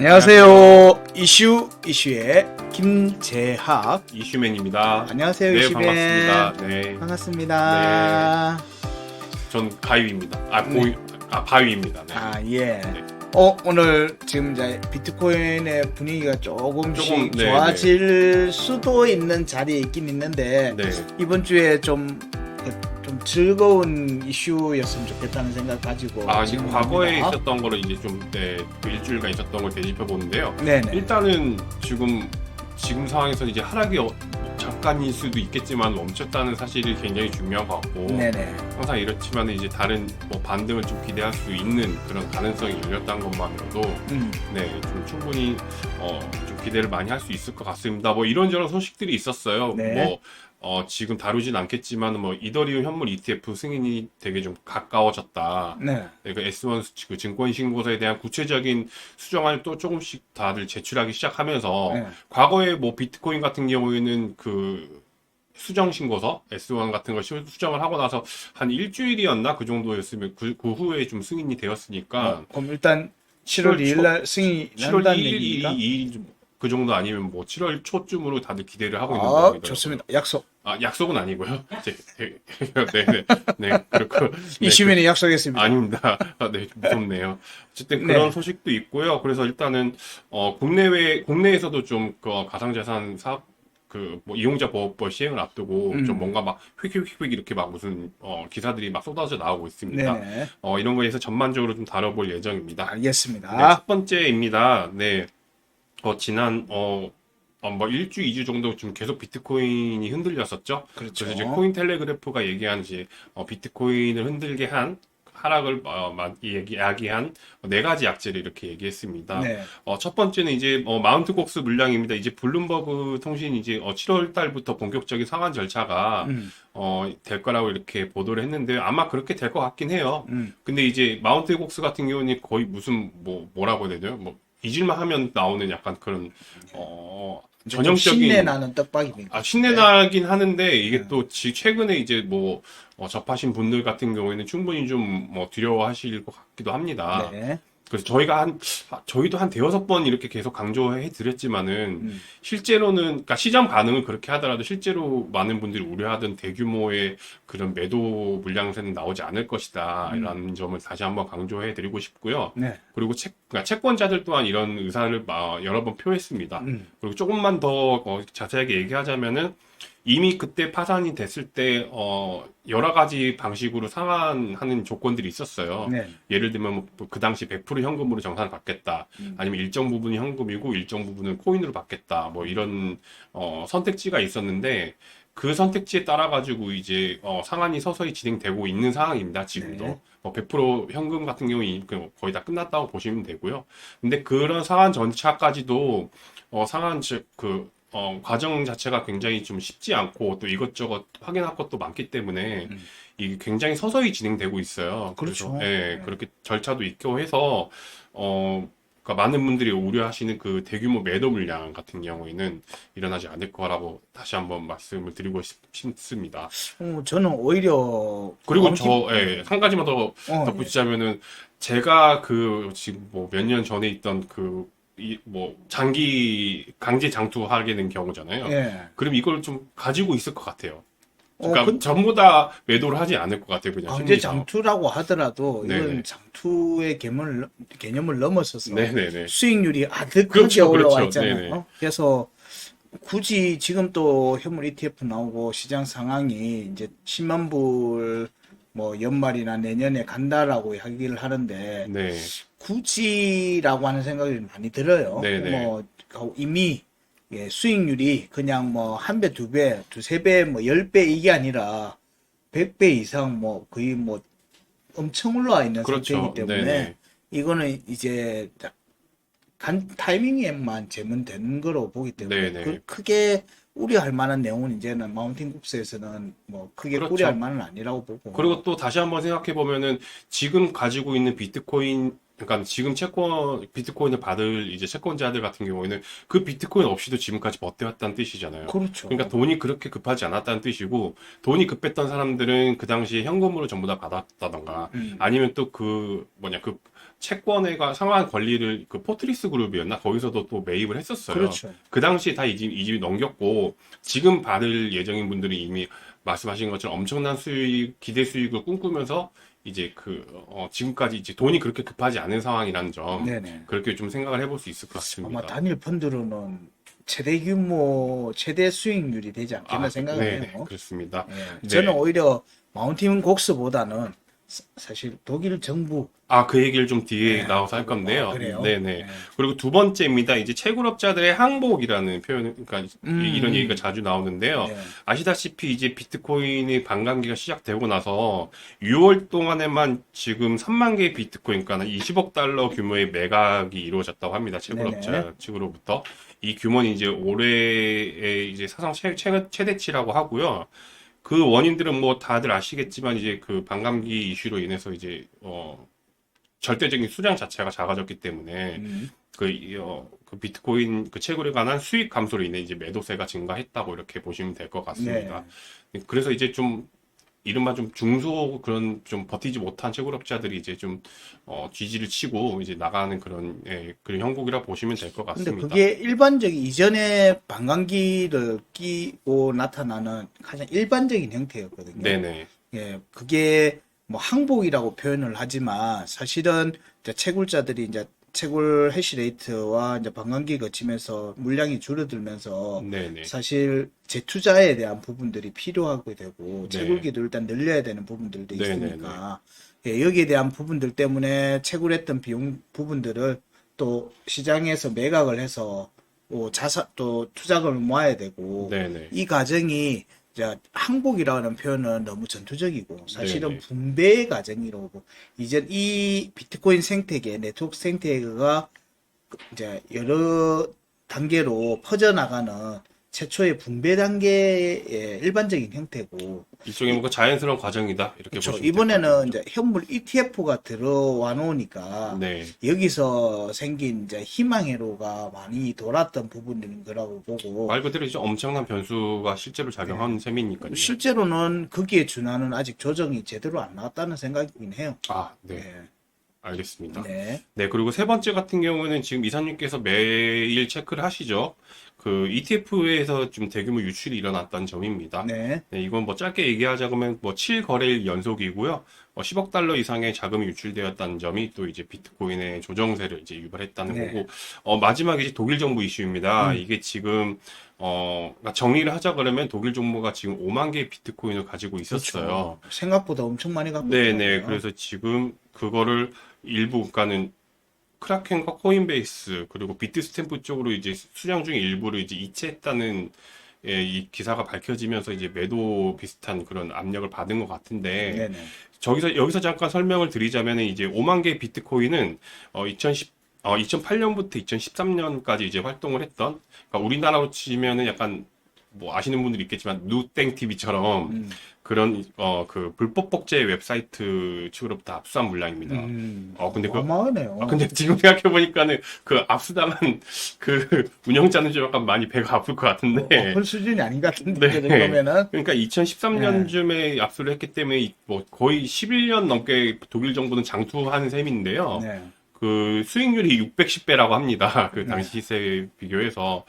안녕하세요. 이슈 이슈의 김재학. 이슈맨입니다. 안녕하세요. 네, 이슈맨. 반갑습니다. 네, 반갑습니다. 전 가위입니다. 아, 네. 보이, 아, 바위입니다. 네. 아 예. 네. 어 오늘 지금 이제 비트코인의 분위기가 조금씩 조금, 네, 좋아질 수도 있는 자리에 있긴 있는데 네. 이번 주에 좀. 좀 즐거운 이슈였으면 좋겠다는 생각 가지고 아, 지금 과거에 질문합니다. 있었던 거를 이제 좀, 네, 그 일주일간 있었던 걸 되짚어 보는데요. 네네 일단은 지금, 지금 상황에서 이제 하락이 어, 잠깐일 수도 있겠지만 멈췄다는 사실이 굉장히 중요한 것 같고. 네네 항상 이렇지만 이제 다른 뭐 반등을 좀 기대할 수 있는 그런 가능성이 열렸다는 것만으로도 음, 네, 좀 충분히 어, 좀 기대를 많이 할 수 있을 것 같습니다. 뭐 이런저런 소식들이 있었어요. 네. 뭐 어, 지금 다루진 않겠지만 뭐 이더리움 현물 ETF 승인이 되게 좀 가까워졌다. 네 네, 그 S1 수- 그 증권 신고서에 대한 구체적인 수정안을 또 조금씩 다들 제출하기 시작하면서 네. 과거에 뭐 비트코인 같은 경우에는 그 수정 신고서 S1 같은 걸 시- 수정을 하고 나서 한 일주일이었나 그 정도였으면 그, 그 후에 좀 승인이 되었으니까 어, 그럼 일단 7월 7월 2일 날 승인이 7월 난다는 1일, 2일, 얘기입니까? 2일 그 정도 아니면 뭐 7월 초쯤으로 다들 기대를 하고 있는 아 거거든요. 좋습니다. 약속 아 약속은 아니고요. 제- 네 네 네 그렇고 네, 이슈맨이 약속했습니다. 아닙니다. 아, 네, 무섭네요. 어쨌든 네. 그런 소식도 있고요. 그래서 일단은 어 국내외 국내에서도 좀 그 가상자산 사업 그 뭐 이용자 보호법 시행을 앞두고 음. 좀 뭔가 막 휙휙휙휙 이렇게 막 무슨 어 기사들이 막 쏟아져 나오고 있습니다. 네네 어 이런 거에서 전반적으로 좀 다뤄볼 예정입니다. 네, 알겠습니다. 첫 번째입니다. 네. 어, 지난, 어, 어, 뭐, 일주, 이주 정도 좀 계속 비트코인이 흔들렸었죠. 그렇죠. 그래서 이제 코인 텔레그래프가 얘기한 이제, 어, 비트코인을 흔들게 한, 하락을, 어, 마- 얘기, 야기한 네 가지 약재를 이렇게 얘기했습니다. 네. 어, 첫 번째는 이제, 어, 마운트 곡스 물량입니다. 이제 블룸버그 통신이 이제, 어, 7월 달부터 본격적인 상환 절차가, 음, 어, 될 거라고 이렇게 보도를 했는데, 아마 그렇게 될 것 같긴 해요. 음. 근데 이제 마운트 곡스 같은 경우는 거의 무슨 뭐 뭐라고 해야 되나요? 뭐 잊을만 하면 나오는 약간 그런 어좀 전형적인 신내 나는 떡밥입니다. 아 신내 나긴 하는데 이게 네. 또 지- 최근에 이제 뭐 어, 접하신 분들 같은 경우에는 충분히 좀뭐 두려워하실 것 같기도 합니다. 네. 그래서 저희가 한 아, 저희도 한 대여섯 번 이렇게 계속 강조해 드렸지만은 음. 실제로는 그러니까 시장 반응은 그렇게 하더라도 실제로 많은 분들이 우려하던 대규모의 그런 매도 물량세는 나오지 않을 것이다라는 점을 다시 한번 강조해 드리고 싶고요. 네. 그리고 채, 그러니까 채권자들 또한 이런 의사를 마- 여러 번 표했습니다. 음. 그리고 조금만 더 어, 자세하게 얘기하자면은 이미 그때 파산이 됐을 때 어, 여러 가지 방식으로 상환하는 조건들이 있었어요. 네. 예를 들면 뭐 그 당시 100% 현금으로 정산을 받겠다. 음. 아니면 일정 부분이 현금이고 일정 부분은 코인으로 받겠다. 뭐 이런 어, 선택지가 있었는데 그 선택지에 따라 가지고 이제 어, 상환이 서서히 진행되고 있는 상황입니다. 지금도. 네. 뭐100% 현금 같은 경우는 그 거의 다 끝났다고 보시면 되고요. 근데 그런 상환 전차까지도 어, 상환 즉그 어, 과정 자체가 굉장히 좀 쉽지 않고 또 이것저것 확인할 것도 많기 때문에 음. 이게 굉장히 서서히 진행되고 있어요. 그렇죠. 그래서, 예, 네. 그렇게 절차도 있고 해서 어, 그러니까 많은 분들이 우려하시는 그 대규모 매도 물량 같은 경우에는 일어나지 않을 거라고 다시 한번 말씀을 드리고 싶, 싶습니다. 어, 저는 오히려 그리고 마운틴- 저, 예, 한 가지만 더 어, 예. 덧붙이자면은 제가 그 지금 뭐 몇 년 전에 있던 그이 뭐 장기 강제 장투하게 된 경우잖아요. 예. 그럼 이걸 좀 가지고 있을 것 같아요. 어, 그러니까 그 전부 다 매도를 하지 않을 것 같아요. 그냥 강제. 장투라고 하더라도 이건 네네. 장투의 개념을 개념을 넘어서서 네네네. 수익률이 아득하게 그렇죠, 올라와 그렇죠. 있잖아요. 네네. 어? 그래서 굳이 지금 또 현물 ETF 나오고 시장 상황이 이제 10만 불 뭐 연말이나 내년에 간다라고 이야기를 하는데 네. 굳이라고 하는 생각이 많이 들어요. 네네. 뭐 이미 예, 수익률이 그냥 뭐 한 배, 두 배, 두세 배, 뭐 열 배 이게 아니라 백 배 이상 뭐 거의 뭐 엄청 올라와 있는 그렇죠. 상태이기 때문에 네네. 이거는 이제 간 타이밍에만 재면 되는 거로 보기 때문에 네네. 그 크게 우려할 만한 내용은 이제는 마운틴 국스에서는 뭐 크게 그렇죠. 우려할 만은 아니라고 보고 그리고 또 다시 한번 생각해 보면은 지금 가지고 있는 비트코인 그러니까 지금 채권 비트코인을 받을 이제 채권자들 같은 경우에는 그 비트코인 없이도 지금까지 버텨왔다는 뜻이잖아요. 그렇죠. 그러니까 돈이 그렇게 급하지 않았다는 뜻이고 돈이 급했던 사람들은 그 당시에 현금으로 전부 다 받았다던가 음. 아니면 또 그 뭐냐 그 채권회가 상환 권리를 그 포트리스 그룹이었나 거기서도 또 매입을 했었어요. 그렇죠. 그 당시에 다이 집, 이 집이 넘겼고 지금 받을 예정인 분들이 이미 말씀하신 것처럼 엄청난 수익 기대 수익을 꿈꾸면서 이제 그 어, 지금까지 이제 돈이 그렇게 급하지 않은 상황이라는 점 네네. 그렇게 좀 생각을 해볼 수 있을 것 같습니다. 아마 단일 펀드로는 최대 규모, 최대 수익률이 되지 않겠나 생각을 네, 해요. 그렇습니다. 예. 네. 저는 오히려 마운틴 곡스보다는 사- 사실 독일 정부 아, 그 얘기를 좀 뒤에 네. 나와서 할 건데요. 아, 그래요? 네네. 네. 그리고 두 번째입니다. 이제 채굴업자들의 항복이라는 표현, 그러니까 음. 이런 얘기가 자주 나오는데요. 네. 아시다시피 이제 비트코인의 반감기가 시작되고 나서 6월 동안에만 지금 3만 개의 비트코인, 그러니까 20억 달러 규모의 매각이 이루어졌다고 합니다. 채굴업자 네네. 측으로부터. 이 규모는 이제 올해의 이제 사상 최, 최, 최대치라고 하고요. 그 원인들은 뭐 다들 아시겠지만 이제 그 반감기 이슈로 인해서 이제 어 절대적인 수량 자체가 작아졌기 때문에 음. 그, 이, 어, 그 비트코인 그 채굴에 관한 수익 감소로 인해 이제 매도세가 증가했다고 이렇게 보시면 될 것 같습니다. 그래서 이제 좀 이른바 좀 중소 그런 좀 버티지 못한 채굴업자들이 이제 좀 어, 쥐지를 치고 이제 나가는 그런 예, 그런 형국이라 보시면 될 것 근데 같습니다. 그게 일반적인 이전에 방광기를 끼고 나타나는 가장 일반적인 형태였거든요. 네네. 예, 그게 뭐 항복이라고 표현을 하지만 사실은 이제 채굴자들이 이제 채굴 해시레이트와 이제 방광기 거치면서 물량이 줄어들면서 네네. 사실 재투자에 대한 부분들이 필요하게 되고 네. 채굴기도 일단 늘려야 되는 부분들도 있으니까 예, 여기에 대한 부분들 때문에 채굴했던 비용 부분들을 또 시장에서 매각을 해서 또 자사 또 투자금을 모아야 되고 네네. 이 과정이 항복이라는 표현은 너무 전투적이고 사실은 네네. 분배의 과정이라고 이제 이 비트코인 생태계 네트워크 생태계가 이제 여러 단계로 퍼져나가는 최초의 분배 단계의 일반적인 형태고 일종의 뭐그 자연스러운 과정이다 이렇게 그렇죠. 보시면 이번에는. 이제 현물 ETF가 들어와 놓으니까 네. 여기서 생긴 이제 희망회로가 많이 돌았던 부분인 거라고 보고 말 그대로 이제 엄청난 변수가 실제로 작용한 네. 셈이니까요. 실제로는 거기에 준하는 아직 조정이 제대로 안 나왔다는 생각이긴 해요. 아, 네. 네. 알겠습니다. 네. 네, 그리고 세 번째 같은 경우는 지금 이사님께서 매일 체크를 하시죠. 그 ETF에서 좀 대규모 유출이 일어났다는 점입니다. 네. 네, 이건 뭐 짧게 얘기하자면 뭐 7거래일 연속이고요. 어, 10억 달러 이상의 자금이 유출되었다는 점이 또 이제 비트코인의 조정세를 이제 유발했다는 네. 거고, 어, 마지막에 이제 독일 정부 이슈입니다. 음. 이게 지금, 어, 그러니까 정리를 하자 그러면 독일 정부가 지금 5만 개의 비트코인을 가지고 있었어요. 그렇죠. 생각보다 엄청 많이 갖고 네네. 있더라고요. 그래서 지금 그거를 일부, 그러니까는 크라켄과 코인베이스 그리고 비트스탬프 쪽으로 이제 수량 중에 일부를 이제 이체했다는 예, 이 기사가 밝혀지면서 이제 매도 비슷한 그런 압력을 받은 것 같은데 네네. 저기서 여기서 잠깐 설명을 드리자면 이제 5만 개의 비트코인은 어 2010, 어 2008년부터 2013년까지 이제 활동을 했던 그러니까 우리나라로 치면은 약간 뭐 아시는 분들이 있겠지만 누땡 TV처럼 음. 그런 어 그 불법 복제 웹사이트 측으로부터 압수한 물량입니다. 음. 어, 근데 그- 어마어마하네요. 아, 근데 지금 생각해 보니까는 그 압수당한 그 운영자는 좀 약간 많이 배가 아플 것 같은데. 그 수준이 아닌 것 같은데 네. 그 정도면은 그러니까 2013년쯤에 압수를 했기 때문에 이- 뭐 거의 11년 넘게 독일 정부는 장투한 셈인데요. 네. 그 수익률이 610배라고 합니다. 그 당시 시세에 비교해서.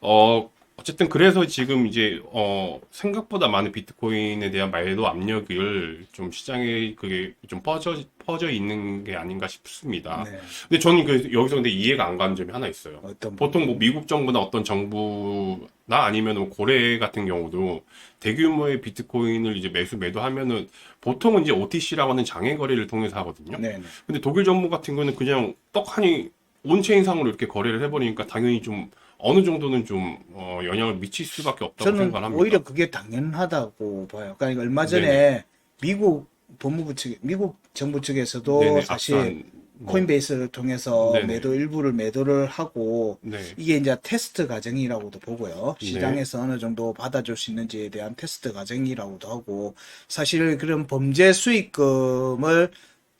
어, 어쨌든 그래서 지금 이제 어 생각보다 많은 비트코인에 대한 매도 압력을 좀 시장에 그게 좀 퍼져 퍼져 있는 게 아닌가 싶습니다. 네. 근데 저는 그 여기서 근데 이해가 안 가는 점이 하나 있어요. 어떤 보통 뭐 미국 정부나 어떤 정부나 아니면 뭐 고래 같은 경우도 대규모의 비트코인을 이제 매수 매도하면은 보통은 이제 OTC라고 하는 장외 거래를 통해서 하거든요. 네 네. 근데 독일 정부 같은 경우는 그냥 떡하니 온체인상으로 이렇게 거래를 해버리니까 당연히 좀 어느 정도는 좀 어, 영향을 미칠 수밖에 없다고 저는 생각합니다. 오히려 그게 당연하다고 봐요. 그러니까 얼마 전에 미국 법무부 측, 미국 정부 측에서도 네네, 사실 뭐, 코인베이스를 통해서 네네. 매도 일부를 매도를 하고 네. 이게 이제 테스트 과정이라고도 보고요. 네. 시장에서 어느 정도 받아줄 수 있는지에 대한 테스트 과정이라고도 하고 사실 그런 범죄 수익금을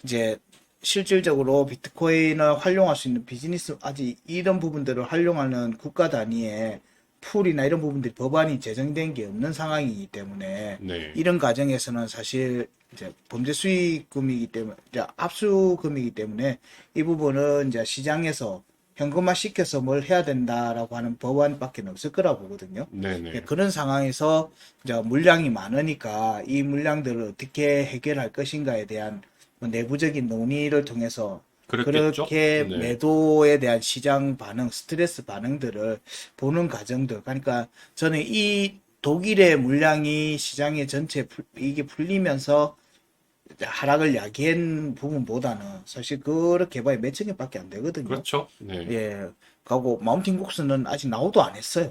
이제 실질적으로 비트코인을 활용할 수 있는 비즈니스 아직 이런 부분들을 활용하는 국가 단위의 풀이나 이런 부분들이 법안이 제정된 게 없는 상황이기 때문에 네. 이런 과정에서는 사실 이제 범죄 수익금이기 때문에 이제 압수금이기 때문에 이 부분은 이제 시장에서 현금화 시켜서 뭘 해야 된다라고 하는 법안밖에 없을 거라 보거든요. 네네. 예, 그런 상황에서 이제 물량이 많으니까 이 물량들을 어떻게 해결할 것인가에 대한 뭐 내부적인 논의를 통해서 그렇겠죠? 그렇게 네. 매도에 대한 시장 반응, 스트레스 반응들을 보는 과정들. 그러니까 저는 이 독일의 물량이 시장의 전체 풀- 이게 풀리면서 하락을 야기한 부분보다는 사실 그렇게 봐야 몇천 개밖에 안 되거든요. 그렇죠. 네. 예. 가고 마운틴 곡스는 아직 나오도 안 했어요.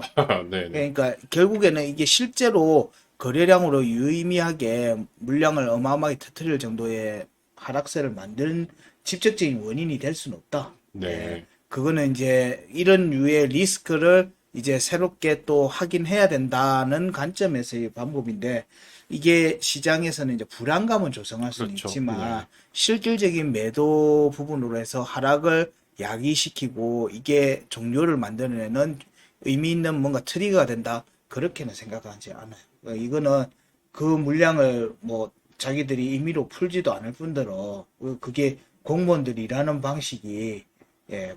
네네. 그러니까 결국에는 이게 실제로 거래량으로 유의미하게 물량을 어마어마하게 터뜨릴 정도의 하락세를 만든 직접적인 원인이 될 수는 없다. 네. 예. 그거는 이제 이런 류의 리스크를 이제 새롭게 또 확인해야 된다는 관점에서의 방법인데 이게 시장에서는 이제 불안감은 조성할 수는 그렇죠. 있지만 네. 실질적인 매도 부분으로 해서 하락을 야기시키고 이게 종료를 만들어내는 의미 있는 뭔가 트리거가 된다 그렇게는 생각하지 않아요. 어, 이거는 그 물량을 뭐 자기들이 임의로 풀지도 않을 뿐더러 어, 그게 공무원들이 일하는 방식이 예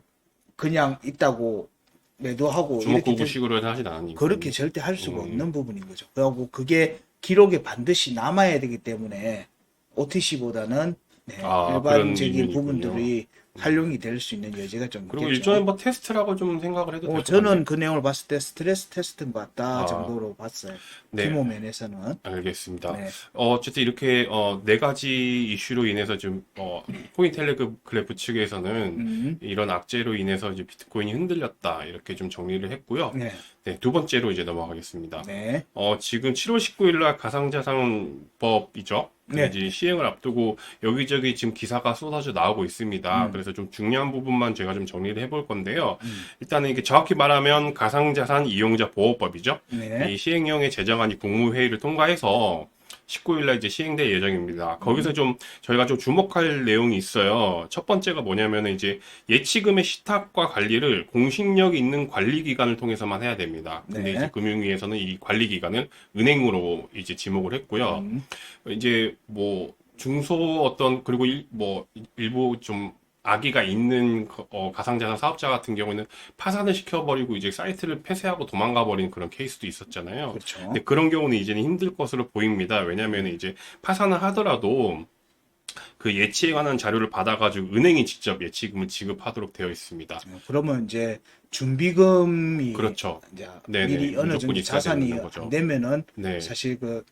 그냥 있다고 매도하고 주먹구구식으로 하진 않으니까. 그렇게 절대 할 수가 음. 없는 부분인 거죠. 그리고 그게 기록에 반드시 남아야 되기 때문에 OTC보다는 네, 아, 일반적인. 부분들이 활용이 될 수 있는 여지가 좀 그리고 있겠죠. 일종의 뭐 테스트라고 좀 생각을 해도 어, 될것 저는 같네요. 그 내용을 봤을 때 스트레스 테스트인 것 같다 아. 정도로 봤어요. 네. 규모 면에서는. 알겠습니다. 네. 어, 어쨌든 이렇게 어, 네 가지 이슈로 인해서 좀 어, 코인텔레그래프 측에서는 음. 이런 악재로 인해서 이제 비트코인이 흔들렸다 이렇게 좀 정리를 했고요. 네. 네, 두 번째로 이제 넘어가겠습니다. 네. 어, 지금 7월 19일 날 가상자산법이죠. 네. 이제 시행을 앞두고 여기저기 지금 기사가 쏟아져 나오고 있습니다. 음. 그래서 좀 중요한 부분만 제가 좀 정리를 해볼 건데요. 음. 일단은 이게 정확히 말하면 가상자산 이용자 보호법이죠. 네. 이 시행령의 제정안이 국무회의를 통과해서 19일 날 이제 시행될 예정입니다. 음. 거기서 좀 저희가 좀 주목할 내용이 있어요. 첫 번째가 뭐냐면은 이제 예치금의 시탁과 관리를 공식력 있는 관리기관을 통해서만 해야 됩니다. 근데 네. 이제 금융위에서는 이 관리기관을 은행으로 이제 지목을 했고요. 음. 이제 뭐 중소 어떤 그리고 일, 뭐 일부 좀 악의가 있는 거- 어, 가상자산 사업자 같은 경우에는 파산을 시켜버리고 이제 사이트를 폐쇄하고 도망가 버린 그런 케이스도 있었잖아요. 그렇죠. 근데 그런 경우는 이제는 힘들 것으로 보입니다. 왜냐하면 이제 파산을 하더라도 그 예치에 관한 자료를 받아가지고 은행이 직접 예치금을 지급하도록 되어 있습니다. 어, 그러면 이제 준비금이 그렇죠. 이제 네네. 미리 어느 정도 자산이 되면은 네. 사실 그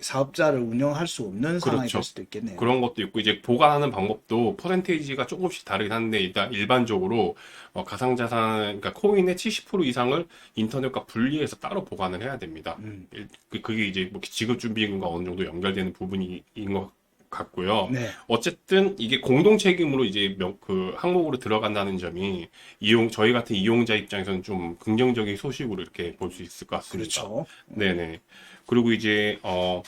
사업자를 운영할 수 없는 상황이 그렇죠. 될 수도 있겠네요. 그런 것도 있고 이제 보관하는 방법도 퍼센테이지가 조금씩 다르긴 한데 일단 일반적으로 어, 가상자산 그러니까 코인의 70% 이상을 인터넷과 분리해서 따로 보관을 해야 됩니다. 음. 일- 그- 그게 이제 뭐 지급 준비금과 어느 정도 연결되는 부분인 것 같고요. 네. 어쨌든 이게 공동 책임으로 이제 명- 그 항목으로 들어간다는 점이 이용 저희 같은 이용자 입장에서는 좀 긍정적인 소식으로 이렇게 볼 수 있을 것 같습니다. 그렇죠. 네네. 그리고 이제 어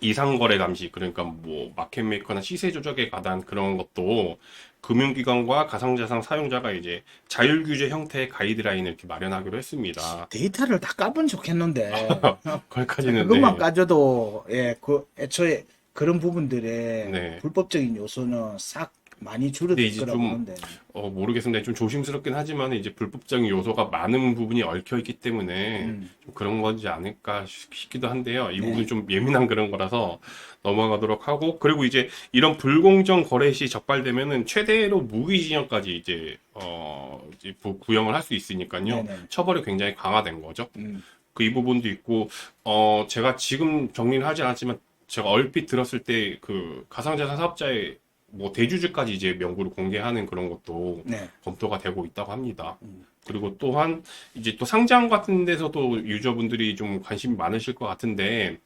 이상거래 감시 그러니까 뭐 마켓메이커나 시세 조작에 관한 그런 것도 금융기관과 가상자산 사용자가 이제 자율 규제 형태의 가이드라인을 이렇게 마련하기로 했습니다. 데이터를 다 까면 좋겠는데 거기까지는 그것만 네. 까줘도 예, 그 애초에 그런 부분들의 네. 불법적인 요소는 싹 많이 근데 줄어들 이제 거라고 좀 보는데. 어, 모르겠습니다. 좀 조심스럽긴 하지만 이제 불법적인 요소가 많은 부분이 얽혀 있기 때문에 음. 좀 그런 거지 않을까 싶- 싶기도 한데요. 이 네. 부분이 좀 예민한 그런 거라서 넘어가도록 하고 그리고 이제 이런 불공정 거래 시 적발되면은 최대로 무기징역까지 이제 어 이제 부- 구형을 할 수 있으니까요. 네네. 처벌이 굉장히 강화된 거죠. 음. 그 이 부분도 있고 어 제가 지금 정리를 하지 않았지만 제가 얼핏 들었을 때 그 가상자산 사업자의 뭐 대주주까지 이제 명부를 공개하는 그런 것도 네. 검토가 되고 있다고 합니다. 음. 그리고 또한 이제 또 상장 같은 데서도 유저분들이 좀 관심이 많으실 것 같은데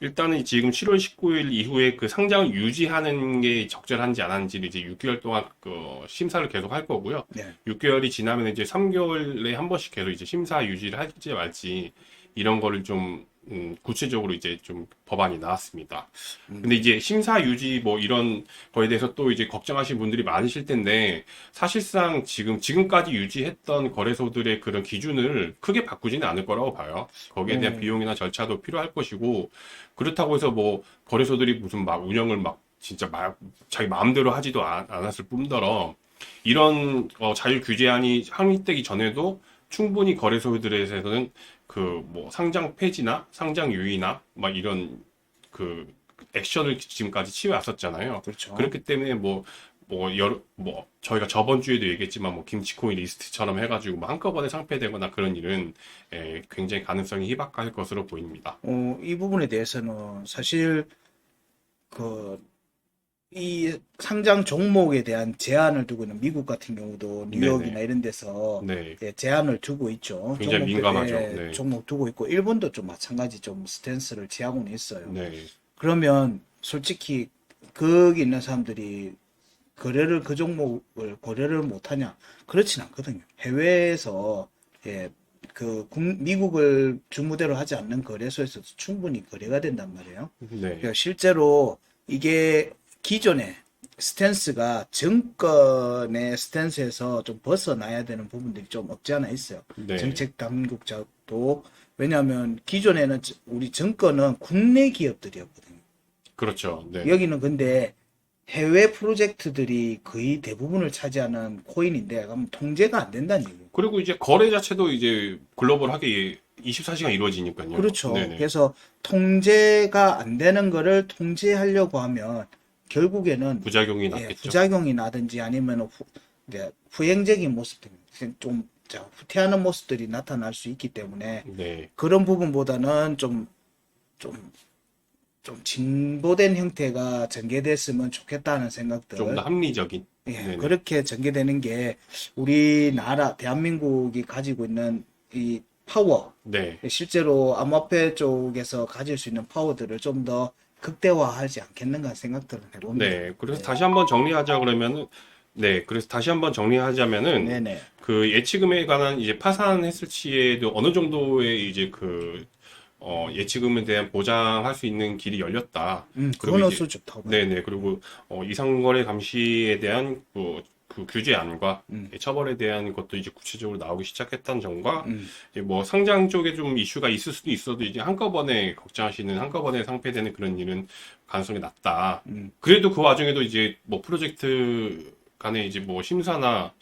일단은 지금 7월 19일 이후에 그 상장을 유지하는 게 적절한지 안 하는지를 이제 6개월 동안 그 심사를 계속 할 거고요. 네. 6개월이 지나면 이제 3개월에 한 번씩 계속 이제 심사 유지를 할지 말지 이런 거를 좀 음, 구체적으로 이제 좀 법안이 나왔습니다. 음. 근데 이제 심사 유지 뭐 이런 거에 대해서 또 이제 걱정하시는 분들이 많으실 텐데 사실상 지금 지금까지 유지했던 거래소들의 그런 기준을 크게 바꾸지는 않을 거라고 봐요. 거기에 대한 음. 비용이나 절차도 필요할 것이고 그렇다고 해서 뭐 거래소들이 무슨 막 운영을 막 진짜 막 자기 마음대로 하지도 않- 않았을 뿐더러 이런 어, 자율 규제안이 확립되기 전에도 충분히 거래소들에서는 그 뭐 상장 폐지나 상장 유의나 막 이런 그 액션을 지금까지 취해 왔었잖아요. 그렇죠. 그렇기 때문에 뭐, 뭐, 여러, 뭐, 저희가 저번 주에도 얘기했지만, 뭐, 김치코인 리스트처럼 해가지고, 뭐, 한꺼번에 상폐되거나 그런 일은, 에, 굉장히 가능성이 희박할 것으로 보입니다. 어, 이 부분에 대해서는 사실 그 이 상장 종목에 대한 제한을 두고 있는 미국 같은 경우도 뉴욕이나 네네. 이런 데서 네. 예, 제한을 두고 있죠. 굉장히 민감하죠. 네. 종목 두고 있고 일본도 좀 마찬가지 좀 스탠스를 취하고는 있어요. 네. 그러면 솔직히 거기 있는 사람들이 거래를 그 종목을 거래를 못하냐? 그렇진 않거든요. 해외에서 예, 그 국- 미국을 주무대로 하지 않는 거래소에서도 충분히 거래가 된단 말이에요. 네. 그러니까 실제로 이게 기존의 스탠스가 정권의 스탠스에서 좀 벗어나야 되는 부분들이 좀 없지 않아 있어요. 네. 정책 당국자도 왜냐하면 기존에는 저- 우리 정권은 국내 기업들이었거든요. 그렇죠. 네. 여기는 근데 해외 프로젝트들이 거의 대부분을 차지하는 코인인데 그럼 통제가 안 된다는 얘기예요. 그리고 이제 거래 자체도 이제 글로벌하게 24시간 이루어지니까요. 그렇죠. 네네. 그래서 통제가 안 되는 거를 통제하려고 하면 결국에는 부작용이 예, 났겠죠. 부작용이 나든지 아니면 후, 이제 후행적인 모습들, 좀 자, 후퇴하는 모습들이 나타날 수 있기 때문에 네. 그런 부분보다는 좀, 좀, 좀 진보된 형태가 전개됐으면 좋겠다는 생각들. 좀 더 합리적인. 예, 네네. 그렇게 전개되는 게 우리나라, 대한민국이 가지고 있는 이 파워, 네. 실제로 암호화폐 쪽에서 가질 수 있는 파워들을 좀 더 극대화하지 않겠는가 생각들을 해봅니다. 네. 그래서 다시 한번 정리하자 그러면은 네. 그래서 다시 한번 정리하자면은 네네. 그 예치금에 관한 이제 파산했을 시에도 어느 정도의 이제 그 어, 예치금에 대한 보장할 수 있는 길이 열렸다. 음, 이제- 수 좋다고. 네네. 그리고 어, 이상거래 감시에 대한 그, 그 규제안과 음. 처벌에 대한 것도 이제 구체적으로 나오기 시작했다는 점과 음, 이제 뭐 상장 쪽에 좀 이슈가 있을 수도 있어도 이제 한꺼번에 걱정하시는 한꺼번에 상폐되는 그런 일은 가능성이 낮다. 음. 그래도 그 와중에도 이제 뭐 프로젝트 간에 이제 뭐 심사나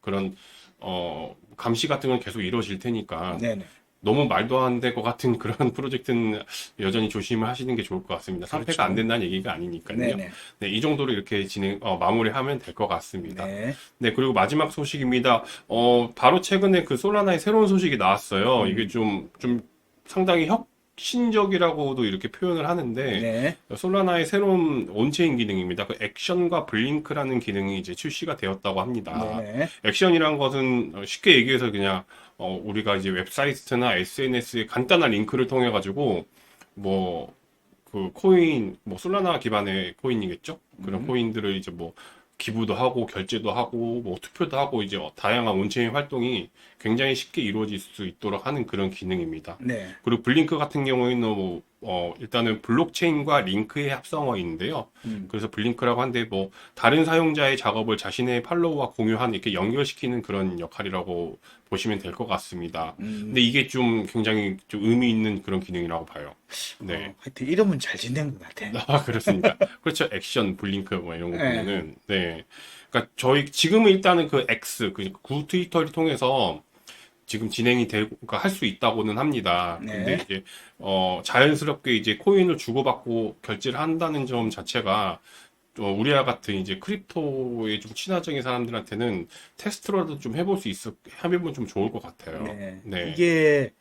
그런 어 감시 같은 건 계속 이루어질 테니까 네네. 너무 말도 안 될 것 같은 그런 프로젝트는 여전히 조심을 하시는 게 좋을 것 같습니다. 상패가 그렇죠. 안 된다는 얘기가 아니니까요. 네네. 네, 이 정도로 이렇게 진행 어, 마무리하면 될 것 같습니다. 네. 네, 그리고 마지막 소식입니다. 어, 바로 최근에 그 솔라나의 새로운 소식이 나왔어요. 음. 이게 좀, 좀 상당히 혁 신적이라고도 이렇게 표현을 하는데, 네. 솔라나의 새로운 온체인 기능입니다. 그 액션과 블링크라는 기능이 이제 출시가 되었다고 합니다. 네네. 액션이란 것은 어, 쉽게 얘기해서 그냥, 어, 우리가 이제 웹사이트나 SNS에 간단한 링크를 통해 가지고, 뭐, 그 코인, 뭐 솔라나 기반의 코인이겠죠? 그런 음. 코인들을 이제 뭐 기부도 하고 결제도 하고 뭐 투표도 하고 이제 다양한 온체인 활동이 굉장히 쉽게 이루어질 수 있도록 하는 그런 기능입니다. 네. 그리고 블링크 같은 경우에는 뭐, 어, 일단은 블록체인과 링크의 합성어인데요. 음. 그래서 블링크라고 한데 뭐 다른 사용자의 작업을 자신의 팔로우와 공유한 이렇게 연결시키는 그런 역할이라고 보시면 될 것 같습니다. 음. 근데 이게 좀 굉장히 좀 의미 있는 그런 기능이라고 봐요. 네. 어, 하여튼 이름은 잘 짓는 것 같아. 아, 그렇습니까? 그렇죠. 액션, 블링크, 뭐 이런 거 네. 보면은, 네. 그러니까 저희, 지금은 일단은 그 X, 그, 구 트위터를 통해서 지금 진행이 되고, 그러니까 할 수 있다고는 합니다. 네. 근데 이제, 어, 자연스럽게 이제 코인을 주고받고 결제를 한다는 점 자체가, 어, 우리와 같은 이제 크립토에 좀 친화적인 사람들한테는 테스트라도 좀 해볼 수 있어, 해보면 좀 좋을 것 같아요. 네. 네. 이게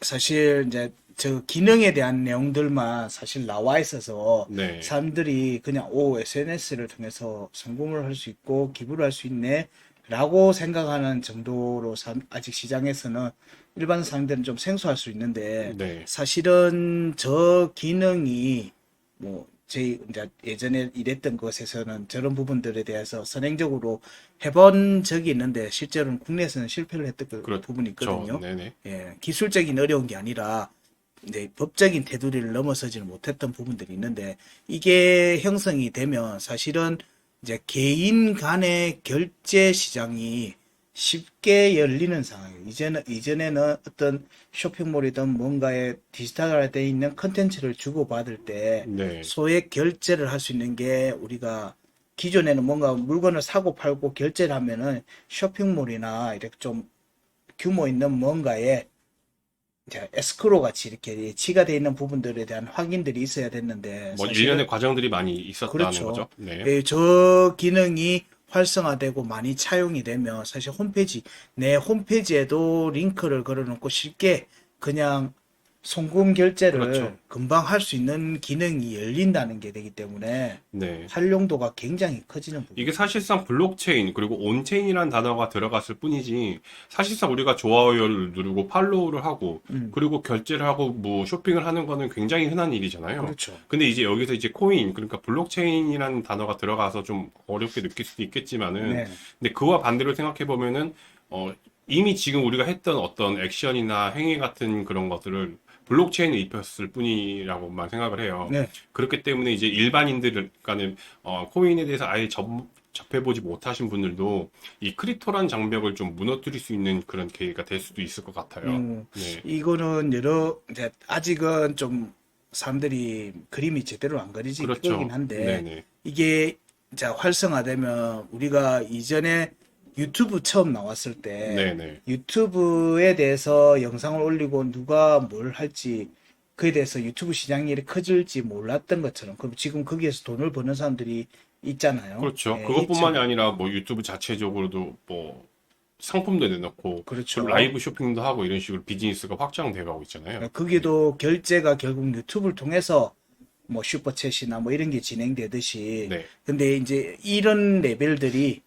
사실 이제 저 기능에 대한 내용들만 사실 나와 있어서 네. 사람들이 그냥 오 SNS를 통해서 성공을 할 수 있고 기부를 할 수 있네 라고 생각하는 정도로 사- 아직 시장에서는 일반 사람들은 좀 생소할 수 있는데 네. 사실은 저 기능이 뭐 제 이제 예전에 일했던 것에서는 저런 부분들에 대해서 선행적으로 해본 적이 있는데 실제로는 국내에서는 실패를 했던 그 그렇죠. 부분이 있거든요. 네네. 예, 기술적인 어려운 게 아니라 이제 법적인 테두리를 넘어서지는 못했던 부분들이 있는데 이게 형성이 되면 사실은 이제 개인 간의 결제 시장이 쉽게 열리는 상황이에요. 이제는 이전에는 어떤 쇼핑몰이든 뭔가에 디지털화되어 있는 컨텐츠를 주고받을 때 네. 소액 결제를 할 수 있는 게 우리가 기존에는 뭔가 물건을 사고 팔고 결제를 하면은 쇼핑몰이나 이렇게 좀 규모 있는 뭔가에 에스크로 같이 이렇게 예치가 돼 있는 부분들에 대한 확인들이 있어야 됐는데 뭐 일련의 과정들이 많이 있었다는 그렇죠. 거죠. 네. 예, 저 기능이 활성화되고 많이 차용이 되면 사실 홈페이지 내 홈페이지에도 링크를 걸어놓고 쉽게 그냥 송금 결제를 그렇죠. 금방 할 수 있는 기능이 열린다는 게 되기 때문에 네. 활용도가 굉장히 커지는 부분. 이게 사실상 블록체인 그리고 온체인이라는 단어가 들어갔을 뿐이지 사실상 우리가 좋아요를 누르고 팔로우를 하고 음, 그리고 결제를 하고 뭐 쇼핑을 하는 거는 굉장히 흔한 일이잖아요. 그렇죠. 근데 이제 여기서 이제 코인 그러니까 블록체인이라는 단어가 들어가서 좀 어렵게 느낄 수도 있겠지만은 네. 근데 그와 반대로 생각해 보면은 어 이미 지금 우리가 했던 어떤 액션이나 행위 같은 그런 것들을 블록체인에 입혔을 뿐이라고만 생각을 해요. 네. 그렇기 때문에 이제 일반인들, 그러니까는 어, 코인에 대해서 아예 접, 접해보지 못하신 분들도 이 크립토란 장벽을 좀 무너뜨릴 수 있는 그런 계기가 될 수도 있을 것 같아요. 음, 네. 이거는 여러 이제 아직은 좀 사람들이 그림이 제대로 안 그리지 그렇죠. 거긴 한데 네네. 이게 이제 활성화되면 우리가 이전에 유튜브 처음 나왔을 때 네네. 유튜브에 대해서 영상을 올리고 누가 뭘 할지 그에 대해서 유튜브 시장이 이렇게 커질지 몰랐던 것처럼 그럼 지금 거기에서 돈을 버는 사람들이 있잖아요. 그렇죠. 예, 그것뿐만이 있죠. 아니라 뭐 유튜브 자체적으로도 뭐 상품도 내놓고 그렇죠. 좀 라이브 쇼핑도 하고 이런 식으로 비즈니스가 확장돼 가고 있잖아요. 거기도 결제가 결국 유튜브를 통해서 뭐 슈퍼챗이나 뭐 이런 게 진행되듯이 네. 근데 이제 이런 레벨들이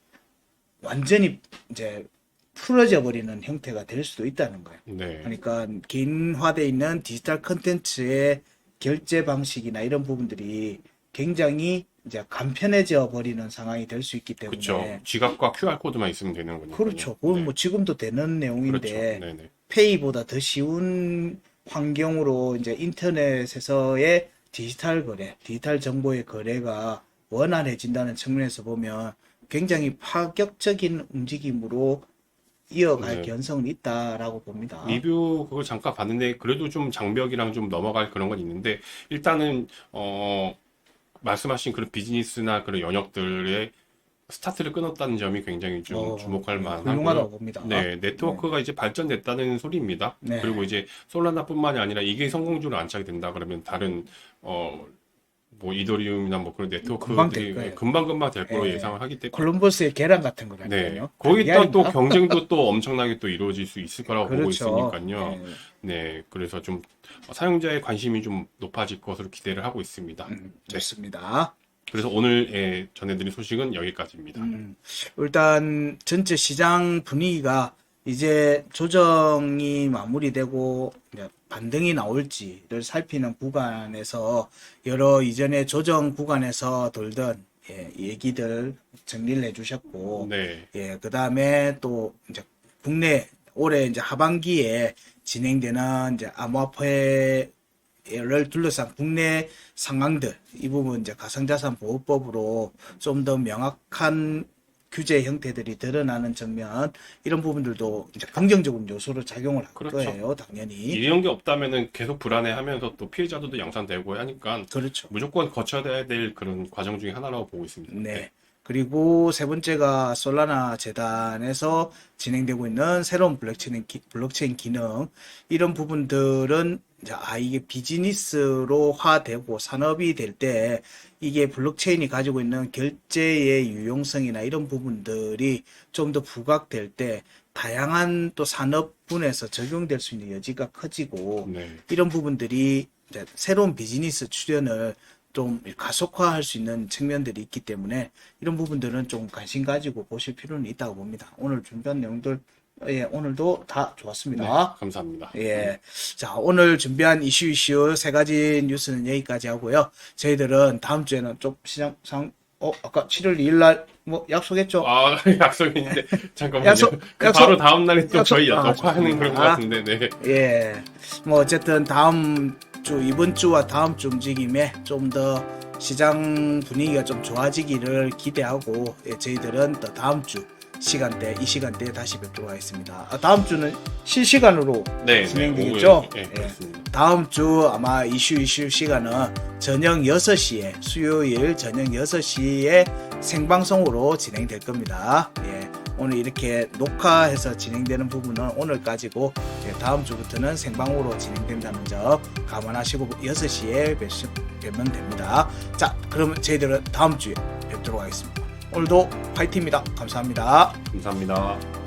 완전히 이제 풀어져 버리는 형태가 될 수도 있다는 거예요. 네. 그러니까 개인화돼 있는 디지털 컨텐츠의 결제 방식이나 이런 부분들이 굉장히 이제 간편해져 버리는 상황이 될 수 있기 때문에 그렇죠. 지갑과 QR 코드만 있으면 되는 거니까요. 그렇죠. 그건 네. 뭐 지금도 되는 그렇죠. 내용인데 네네. 페이보다 더 쉬운 환경으로 이제 인터넷에서의 디지털 거래, 디지털 정보의 거래가 원활해진다는 측면에서 보면 굉장히 파격적인 움직임으로 이어갈 네. 견성은 있다라고 봅니다. 리뷰 그걸 잠깐 봤는데 그래도 좀 장벽이랑 좀 넘어갈 그런 건 있는데 일단은 어 말씀하신 그런 비즈니스나 그런 영역들의 스타트를 끊었다는 점이 굉장히 좀 어, 주목할 훌륭하다고 만하고요. 봅니다. 네, 네트워크가 이제 발전됐다는 소리입니다. 네. 그리고 이제 솔라나뿐만이 아니라 이게 성공적으로 안착이 된다 그러면 다른 어 뭐 이더리움이나 뭐 그런 금방 될 네트워크들이 거예요. 금방 금방 될 거로 네. 예상을 하기 때문에 콜럼버스의 계란 같은 네. 거라니까요. 거기다 또? 경쟁도 또 엄청나게 또 이루어질 수 있을 거라고 보고 그렇죠. 있으니까요. 네. 네, 그래서 좀 사용자의 관심이 좀 높아질 것으로 기대를 하고 있습니다. 음, 좋습니다. 그래서 오늘 예, 전해드린 소식은 여기까지입니다. 음, 일단 전체 시장 분위기가 이제 조정이 마무리되고 반등이 나올지를 살피는 구간에서 여러 이전에 조정 구간에서 돌던 예, 얘기들 정리를 해주셨고 네, 예, 그 다음에 또 이제 국내 올해 이제 하반기에 진행되는 이제 암호화폐를 둘러싼 국내 상황들 이 부분 이제 가상자산 보호법으로 좀 더 명확한 규제 형태들이 드러나는 측면 이런 부분들도 이제 긍정적인 요소로 작용을 할 그렇죠. 거예요, 당연히. 이런 게 없다면은 계속 불안해하면서 또 피해자들도 양산되고 하니까 그렇죠. 무조건 거쳐야 될 그런 과정 중에 하나라고 보고 있습니다. 네. 그리고 세 번째가 솔라나 재단에서 진행되고 있는 새로운 블록체인, 기, 블록체인 기능. 이런 부분들은 아 이게 비즈니스로 화되고 산업이 될 때 이게 블록체인이 가지고 있는 결제의 유용성이나 이런 부분들이 좀 더 부각될 때 다양한 또 산업군에서 적용될 수 있는 여지가 커지고 네, 이런 부분들이 이제 새로운 비즈니스 출현을 좀 가속화할 수 있는 측면들이 있기 때문에 이런 부분들은 좀 관심 가지고 보실 필요는 있다고 봅니다. 오늘 준비한 내용들 예, 오늘도 다 좋았습니다. 네, 감사합니다. 예. 자, 오늘 준비한 이슈 이슈 세 가지 뉴스는 여기까지 하고요. 저희들은 다음 주에는 좀 시장 상 어, 아까 7월 2일 날 뭐 약속했죠? 아, 약속이 있는데, 잠깐만요. 약속- 그 약속- 바로 다음 날에 또 약속- 저희 아, 녹화하는 그런 것 아. 같은데, 네. 예. 뭐 어쨌든 다음 주 이번 주와 다음 주 움직임에 좀 더 시장 분위기가 좀 좋아지기를 기대하고 예, 저희들은 또 다음 주 시간대 이 시간대에 다시 뵙도록 하겠습니다. 아, 다음 주는 실시간으로 네, 진행되겠죠? 네, 오후에, 네, 예. 그렇습니다. 다음 주 아마 이슈 이슈 시간은 저녁 6시에 수요일 저녁 6시에 생방송으로 진행될 겁니다. 예. 오늘 이렇게 녹화해서 진행되는 부분은 오늘까지고 예, 다음 주부터는 생방으로 진행된다는 점 감안하시고 6시에 뵈면 됩니다. 자, 그러면 저희들은 다음 주에 뵙도록 하겠습니다. 오늘도 파이팅입니다. 감사합니다. 감사합니다.